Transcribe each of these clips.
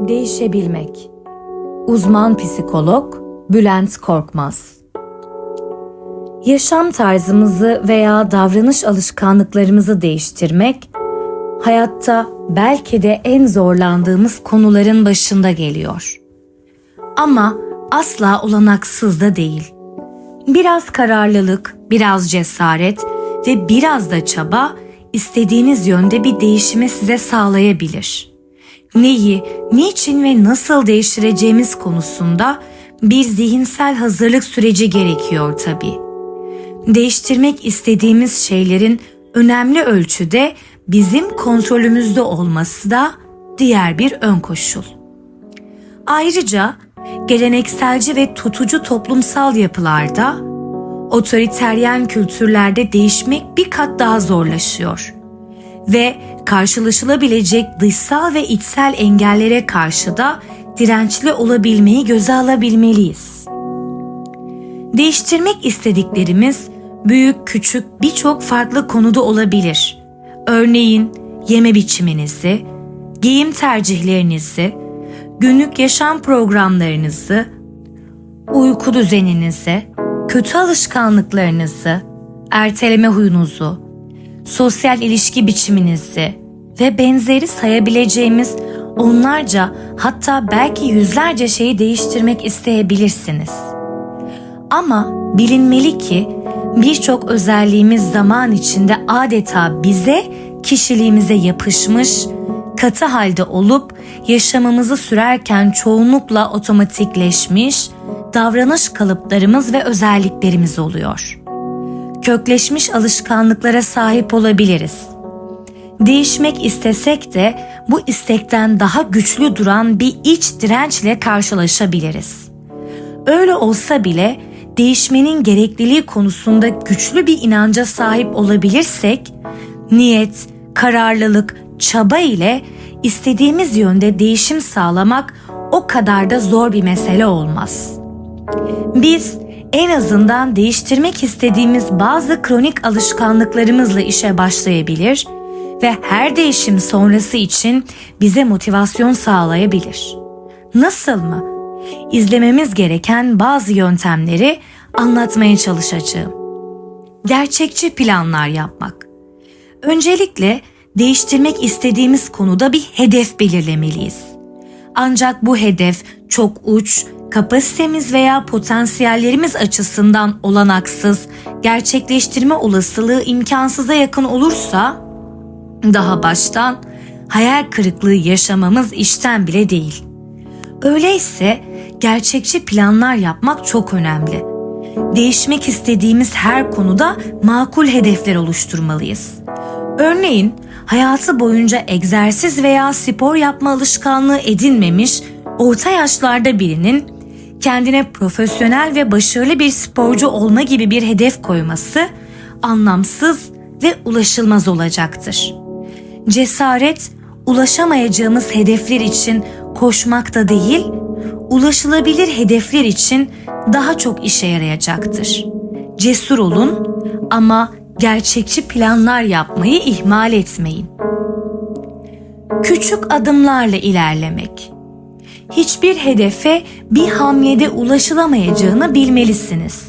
Değişebilmek Uzman psikolog Bülent Korkmaz Yaşam tarzımızı veya davranış alışkanlıklarımızı değiştirmek hayatta belki de en zorlandığımız konuların başında geliyor. Ama asla olanaksız da değil. Biraz kararlılık, biraz cesaret ve biraz da çaba istediğiniz yönde bir değişimi size sağlayabilir. Neyi, niçin ve nasıl değiştireceğimiz konusunda bir zihinsel hazırlık süreci gerekiyor tabii. Değiştirmek istediğimiz şeylerin önemli ölçüde bizim kontrolümüzde olması da diğer bir ön koşul. Ayrıca gelenekselci ve tutucu toplumsal yapılarda, otoriteryen kültürlerde değişmek bir kat daha zorlaşıyor ve karşılaşılabilecek dışsal ve içsel engellere karşı da dirençli olabilmeyi göze alabilmeliyiz. Değiştirmek istediklerimiz büyük küçük birçok farklı konuda olabilir. Örneğin yeme biçiminizi, giyim tercihlerinizi, günlük yaşam programlarınızı, uyku düzeninizi, kötü alışkanlıklarınızı, erteleme huyunuzu, sosyal ilişki biçiminizi ve benzeri sayabileceğimiz onlarca hatta belki yüzlerce şeyi değiştirmek isteyebilirsiniz. Ama bilinmeli ki birçok özelliğimiz zaman içinde adeta bize, kişiliğimize yapışmış, katı halde olup yaşamımızı sürerken çoğunlukla otomatikleşmiş davranış kalıplarımız ve özelliklerimiz oluyor. Kökleşmiş alışkanlıklara sahip olabiliriz. Değişmek istesek de bu istekten daha güçlü duran bir iç dirençle karşılaşabiliriz. Öyle olsa bile değişmenin gerekliliği konusunda güçlü bir inanca sahip olabilirsek, niyet, kararlılık, çaba ile istediğimiz yönde değişim sağlamak o kadar da zor bir mesele olmaz. Biz en azından değiştirmek istediğimiz bazı kronik alışkanlıklarımızla işe başlayabilir ve her değişim sonrası için bize motivasyon sağlayabilir. Nasıl mı? İzlememiz gereken bazı yöntemleri anlatmaya çalışacağım. Gerçekçi planlar yapmak. Öncelikle değiştirmek istediğimiz konuda bir hedef belirlemeliyiz. Ancak bu hedef çok uç, kapasitemiz veya potansiyellerimiz açısından olanaksız, gerçekleştirme olasılığı imkansıza yakın olursa daha baştan hayal kırıklığı yaşamamız işten bile değil. Öyleyse gerçekçi planlar yapmak çok önemli. Değişmek istediğimiz her konuda makul hedefler oluşturmalıyız. Örneğin hayatı boyunca egzersiz veya spor yapma alışkanlığı edinmemiş orta yaşlarda birinin kendine profesyonel ve başarılı bir sporcu olma gibi bir hedef koyması anlamsız ve ulaşılmaz olacaktır. Cesaret ulaşamayacağımız hedefler için koşmakta değil, ulaşılabilir hedefler için daha çok işe yarayacaktır. Cesur olun ama gerçekçi planlar yapmayı ihmal etmeyin. Küçük adımlarla ilerlemek. Hiçbir hedefe bir hamlede ulaşılamayacağını bilmelisiniz.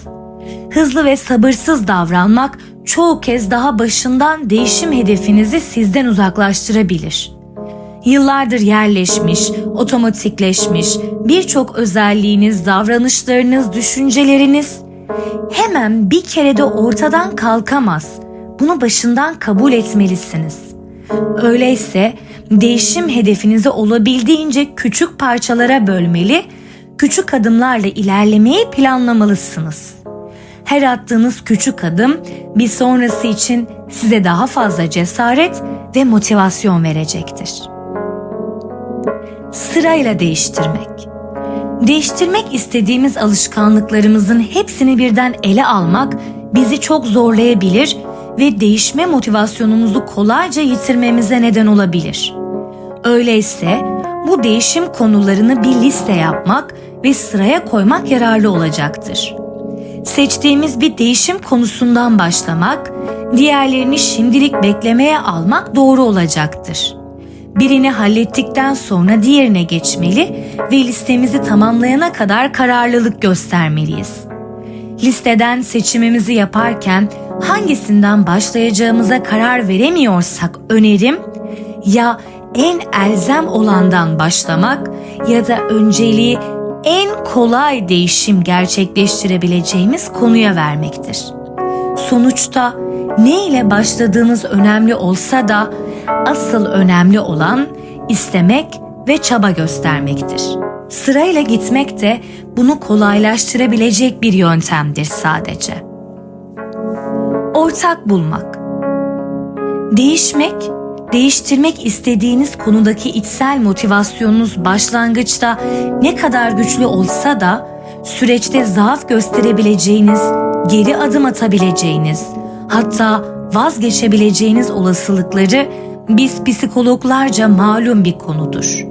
Hızlı ve sabırsız davranmak çoğu kez daha başından değişim hedefinizi sizden uzaklaştırabilir. Yıllardır yerleşmiş, otomatikleşmiş birçok özelliğiniz, davranışlarınız, düşünceleriniz hemen bir kerede ortadan kalkamaz. Bunu başından kabul etmelisiniz. Öyleyse değişim hedefinizi olabildiğince küçük parçalara bölmeli, küçük adımlarla ilerlemeyi planlamalısınız. Her attığınız küçük adım bir sonrası için size daha fazla cesaret ve motivasyon verecektir. Sırayla değiştirmek. Değiştirmek istediğimiz alışkanlıklarımızın hepsini birden ele almak bizi çok zorlayabilir ve değişme motivasyonumuzu kolayca yitirmemize neden olabilir. Öyleyse bu değişim konularını bir liste yapmak ve sıraya koymak yararlı olacaktır. Seçtiğimiz bir değişim konusundan başlamak, diğerlerini şimdilik beklemeye almak doğru olacaktır. Birini hallettikten sonra diğerine geçmeli ve listemizi tamamlayana kadar kararlılık göstermeliyiz. Listeden seçimimizi yaparken hangisinden başlayacağımıza karar veremiyorsak önerim ya en elzem olandan başlamak ya da önceliği en kolay değişim gerçekleştirebileceğimiz konuya vermektir. Sonuçta ne ile başladığınız önemli olsa da asıl önemli olan istemek ve çaba göstermektir. Sırayla gitmek de bunu kolaylaştırabilecek bir yöntemdir sadece. Ortak bulmak. Değişmek, değiştirmek istediğiniz konudaki içsel motivasyonunuz başlangıçta ne kadar güçlü olsa da süreçte zaaf gösterebileceğiniz, geri adım atabileceğiniz, hatta vazgeçebileceğiniz olasılıkları biz psikologlarca malum bir konudur.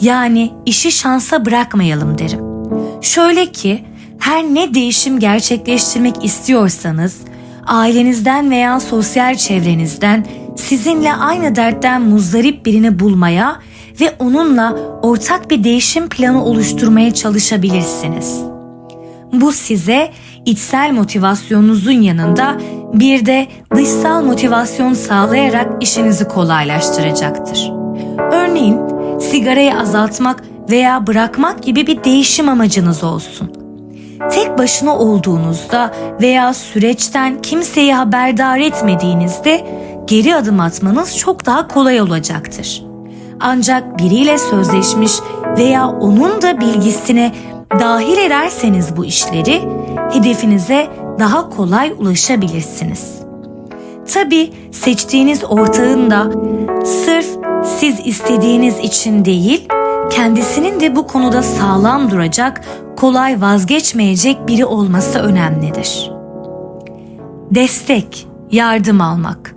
Yani işi şansa bırakmayalım derim. Şöyle ki her ne değişim gerçekleştirmek istiyorsanız ailenizden veya sosyal çevrenizden sizinle aynı dertten muzdarip birini bulmaya ve onunla ortak bir değişim planı oluşturmaya çalışabilirsiniz. Bu size içsel motivasyonunuzun yanında bir de dışsal motivasyon sağlayarak işinizi kolaylaştıracaktır. Örneğin sigarayı azaltmak veya bırakmak gibi bir değişim amacınız olsun. Tek başına olduğunuzda veya süreçten kimseyi haberdar etmediğinizde geri adım atmanız çok daha kolay olacaktır. Ancak biriyle sözleşmiş veya onun da bilgisine dahil ederseniz bu işleri hedefinize daha kolay ulaşabilirsiniz. Tabi seçtiğiniz ortağın da sırf siz istediğiniz için değil, kendisinin de bu konuda sağlam duracak, kolay vazgeçmeyecek biri olması önemlidir. Destek, yardım almak.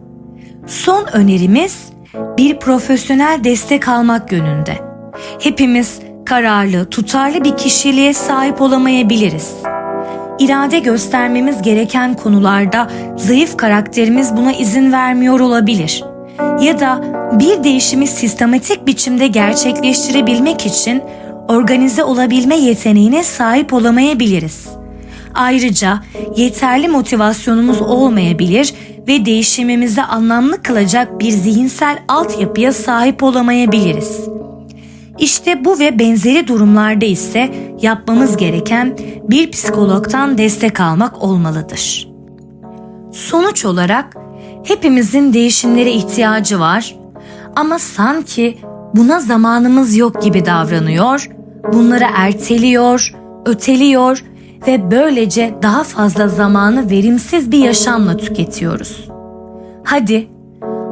Son önerimiz bir profesyonel destek almak yönünde. Hepimiz kararlı, tutarlı bir kişiliğe sahip olamayabiliriz. İrade göstermemiz gereken konularda zayıf karakterimiz buna izin vermiyor olabilir. Ya da bir değişimi sistematik biçimde gerçekleştirebilmek için organize olabilme yeteneğine sahip olamayabiliriz. Ayrıca yeterli motivasyonumuz olmayabilir ve değişimimizi anlamlı kılacak bir zihinsel altyapıya sahip olamayabiliriz. İşte bu ve benzeri durumlarda ise yapmamız gereken bir psikologdan destek almak olmalıdır. Sonuç olarak hepimizin değişimlere ihtiyacı var ama sanki buna zamanımız yok gibi davranıyor, bunları erteliyor, öteliyor ve böylece daha fazla zamanı verimsiz bir yaşamla tüketiyoruz. Hadi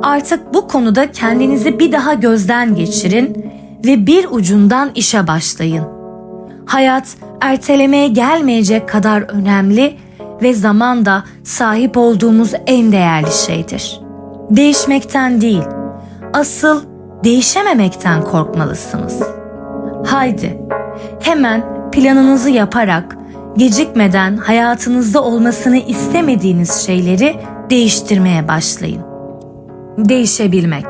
artık bu konuda kendinizi bir daha gözden geçirin ve bir ucundan işe başlayın. Hayat ertelemeye gelmeyecek kadar önemli ve zaman da sahip olduğumuz en değerli şeydir. Değişmekten değil, asıl değişememekten korkmalısınız. Haydi, hemen planınızı yaparak gecikmeden hayatınızda olmasını istemediğiniz şeyleri değiştirmeye başlayın. Değişebilmek.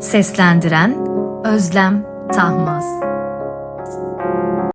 Seslendiren Özlem Tahmaz